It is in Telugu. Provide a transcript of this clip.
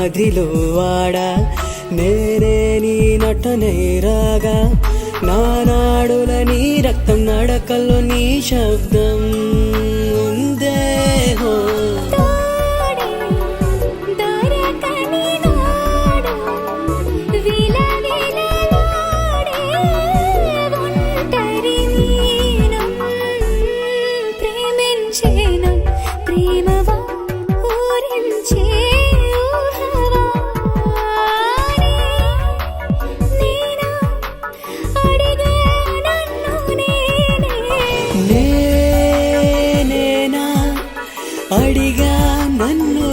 మదిలో వాడా. నేనే నీ నటనే రాగా. నానాడుల నీ రక్తం నడకల్లో నీ శబ్దం ప్రేమ నేనేనా అడిగా నన్ను